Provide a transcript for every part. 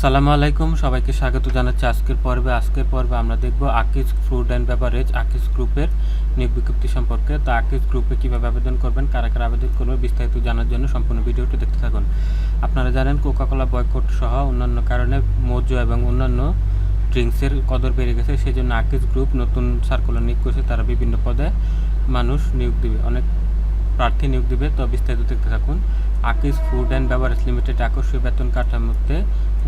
আসসালামু আলাইকুম, সবাইকে স্বাগত জানাচ্ছি আজকের পর্বে। আজকের পর্বে আমরা দেখব Akij food and beverage Akij গ্রুপের নিয়োগ বিজ্ঞপ্তি সম্পর্কে। তো আকিজ গ্রুপে কীভাবে আবেদন করবেন, কারা কারা আবেদন করবে, বিস্তারিত জানার জন্য সম্পূর্ণ ভিডিওটি দেখতে থাকুন। আপনারা জানেন, কোকাকোলা বয়কট সহ অন্যান্য কারণে মজু এবং অন্যান্য ড্রিঙ্কসের কদর বেড়ে গেছে। সেই জন্য আকিজ গ্রুপ নতুন সার্কুলার নিয়োগ করেছে, তারা বিভিন্ন পদে মানুষ নিয়োগ দেবে। অনেক প্রার্থী নিয়োগ দিবে। তো বিস্তারিত দেখতে থাকুন। Akij food and beverage limited আকর্ষণীয় বেতন কাঠামোতে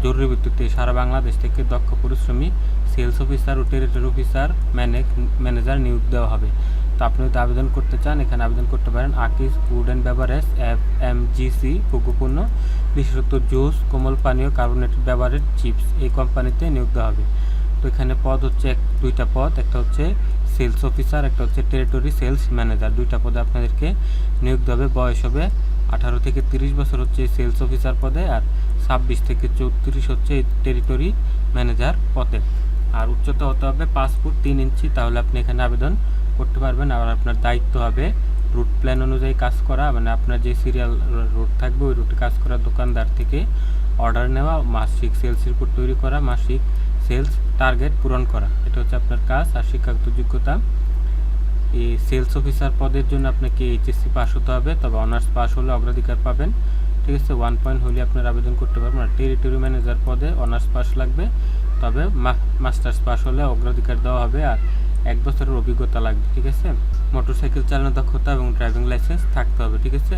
জরুরি ভিত্তিতে সারা বাংলাদেশ থেকে দক্ষ পরিশ্রমী সেলস অফিসার ও টেরিটরি অফিসার ম্যানেজার নিয়োগ দেওয়া হবে। তো আপনি যদি আবেদন করতে চান, এখানে আবেদন করতে পারেন Akij food and beverage F M C G ভোগ্যপূর্ণ বিশেষত জুস, কোমল পানীয়, কার্বোনেটেড বেভারেজ, চিপস এই কোম্পানিতে নিয়োগ দেওয়া হবে। তো এখানে পদ হচ্ছে এক দুইটা পদ। একটা হচ্ছে সেলস অফিসার একটা হচ্ছে টেরিটরি সেলস ম্যানেজার দুইটা পদে আপনাদেরকে নিয়োগ হবে। বয়স হবে আঠারো থেকে তিরিশ বছর হচ্ছে সেলস অফিসার পদে আর ছাব্বিশ থেকে চৌত্রিশ হচ্ছে টেরিটরি ম্যানেজার পদে। আর উচ্চতা হতে হবে পাঁচ ফুট তিন ইঞ্চি। তাহলে আপনি এখানে আবেদন করতে পারবেন। আর আপনার দায়িত্ব হবে রুট প্ল্যান অনুযায়ী কাজ করা। মানে আপনার যে সিরিয়াল রুট থাকবে, ওই রুটে কাজ করা দোকানদার থেকে অর্ডার নেওয়া, মাসিক সেলস রিপোর্ট তৈরি করা, মাসিক সেলস টার্গেট পূরণ করা। এটা হচ্ছে আপনার কাজ আর শিক্ষাগত যোগ্যতা। এই সেলস অফিসার পদের জন্য আপনাকে এইচএসসি পাস হতে হবে, তবে অনার্স পাস হলে অগ্রাধিকার পাবেন। ঠিক আছে ওয়ান পয়েন্ট হলে আপনার আবেদন করতে পারবেন। আর টেরিটরি ম্যানেজার পদে অনার্স পাস লাগবে, তবে মাস্টার্স পাস হলে অগ্রাধিকার দেওয়া হবে আর এক বছরের অভিজ্ঞতা লাগবে, ঠিক আছে? মোটরসাইকেল চালানোর দক্ষতা এবং ড্রাইভিং লাইসেন্স থাকতে হবে, ঠিক আছে?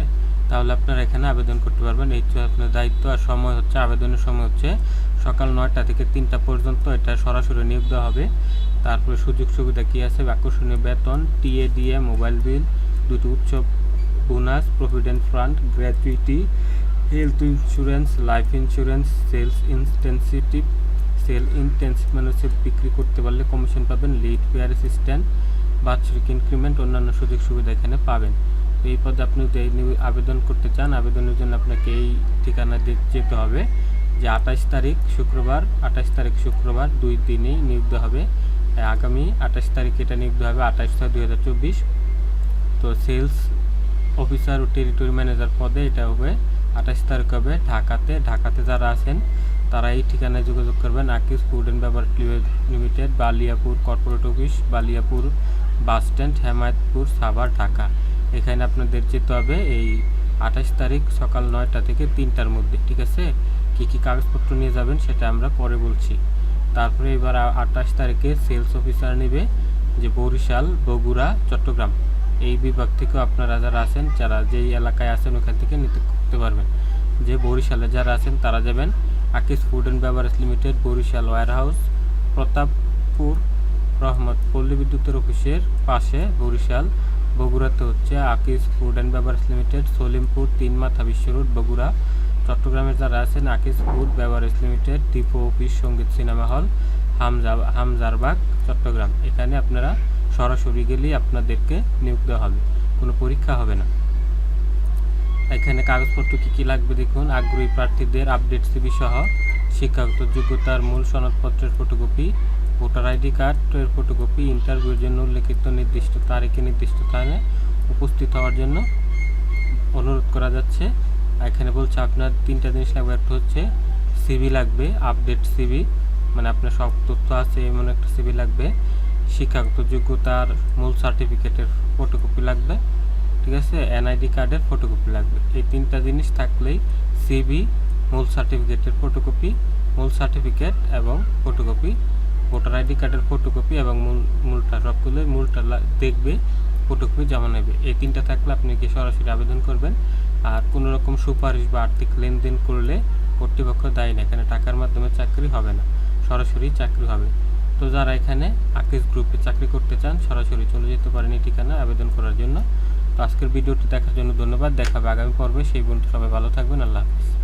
তাহলে আপনারা এখানে আবেদন করতে পারবেন। এই আপনার দায়িত্ব আর সময় হচ্ছে, আবেদনের সময় হচ্ছে সকাল নয়টা থেকে তিনটা পর্যন্ত এটা সরাসরি নিয়োগ দেওয়া হবে। তারপরে সুযোগ সুবিধা কী আছে? আকর্ষণীয় বেতন টিএ ডিএ মোবাইল বিল, দুটো উৎসব bonus, provident fund, gratuity, health insurance, life insurance, sales incentive sale incentive মানে হচ্ছে বিক্রি করতে পারলে কমিশন পাবেন, লিড পেয়ার অ্যাসিস্ট্যান্ট, বাৎসরিক ইনক্রিমেন্ট, অন্যান্য সুযোগ সুবিধা এখানে পাবেন। এই পদে আপনি আবেদন করতে চান, আবেদনের জন্য আপনাকে এই ঠিকানা যেতে হবে যে আঠাশ তারিখ শুক্রবার, আঠাশ তারিখ শুক্রবার দুই দিনেই নিয়োগ হবে। আগামী আঠাশ তারিখ এটা নিয়োগ হবে আঠাশ ছয় দুই তো সেলস অফিসার ও টেরিটরি ম্যানেজার পদে এটা হবে আঠাশ তারিখ হবে ঢাকাতে। ঢাকাতে যারা আছেন, তারা এই ঠিকানায় যোগাযোগ করবেন। Akij food and beverage limited, Baliapur corporate office, Baliapur bus stand, Hemayetpur, Savar, Dhaka. এখানে আপনাদের যেতে হবে এই আঠাশ তারিখ সকাল নয়টা থেকে তিনটার মধ্যে, ঠিক আছে? কী কী কাগজপত্র নিয়ে যাবেন সেটা আমরা পরে বলছি। তারপরে এবার আঠাশ তারিখে সেলস অফিসার নেবে যে বরিশাল, বগুড়া, চট্টগ্রাম। এই বিভাগ থেকেও আপনারা যারা আছেন, যারা যেই এলাকায় আছেন ওখান থেকে নিতে করতে পারবেন। যে বরিশালে যারা আছেন তারা যাবেন Akij food and beverage limited, Barishal warehouse Pratappur রহমত পল্লী বিদ্যুতের অফিসের পাশে বরিশাল বগুড়াতে হচ্ছে Akij food and beverage limited, Salimpur তিন মাথা বিশ্ব রোড, বগুড়া। চট্টগ্রামের যারা আছেন, Akij food beverage limited depot office, Sangeet cinema hall, Hamza, Hamzarbagh, Chittagong. এখানে আপনারা সরাসরি গেলেই আপনাদেরকে নিয়োগ দেওয়া হবে। কোনো পরীক্ষা হবে না। এখানে কাগজপত্র কী কী লাগবে দেখুন। আগ্রহী প্রার্থীদের আপডেট সিবি সহ শিক্ষাগত যোগ্যতার মূল সনদপত্রের ফটোকপি ভোটার আইডি কার্ডের ফটোকপি ইন্টারভিউর জন্য উল্লেখিত নির্দিষ্ট তারিখে নির্দিষ্ট স্থানে উপস্থিত হওয়ার জন্য অনুরোধ করা যাচ্ছে। এখানে বলছে, আপনার তিনটা জিনিস লাগবে। একটা হচ্ছে সিবি লাগবে আপডেট সিবি মানে আপনার সব তথ্য আছে, এমন একটা সিবি লাগবে। শিক্ষাগত যোগ্যতার মূল সার্টিফিকেটের ফটোকপি লাগবে, ঠিক আছে? এনআইডি কার্ডের ফটোকপি লাগবে। এই তিনটা জিনিস থাকলেই সিবি মূল সার্টিফিকেটের ফটোকপি মূল সার্টিফিকেট এবং ফটোকপি ভোটার আইডি কার্ডের ফটোকপি এবং মূল, মূলটা সবগুলো মূলটা দেখবে ফটোকপি জমা নেবে। এই তিনটা থাকলে আপনি কি সরাসরি আবেদন করবেন। আর কোনো রকম সুপারিশ বা আর্থিক লেনদেন করলে কর্তৃপক্ষ দায়ী না, এখানে টাকার মাধ্যমে চাকরি হবে না। সরাসরি চাকরি হবে। তো যারা এখানে আকিস গ্রুপে চাকরি করতে চান, সরাসরি চলে যেতে পারেন এই ঠিকানা আবেদন করার জন্য। তো আজকের ভিডিওটি দেখার জন্য ধন্যবাদ। দেখাবে আগামী পর্বে। সেই বন্ধু সবাই ভালো থাকবেন। আল্লাহ হাফিজ।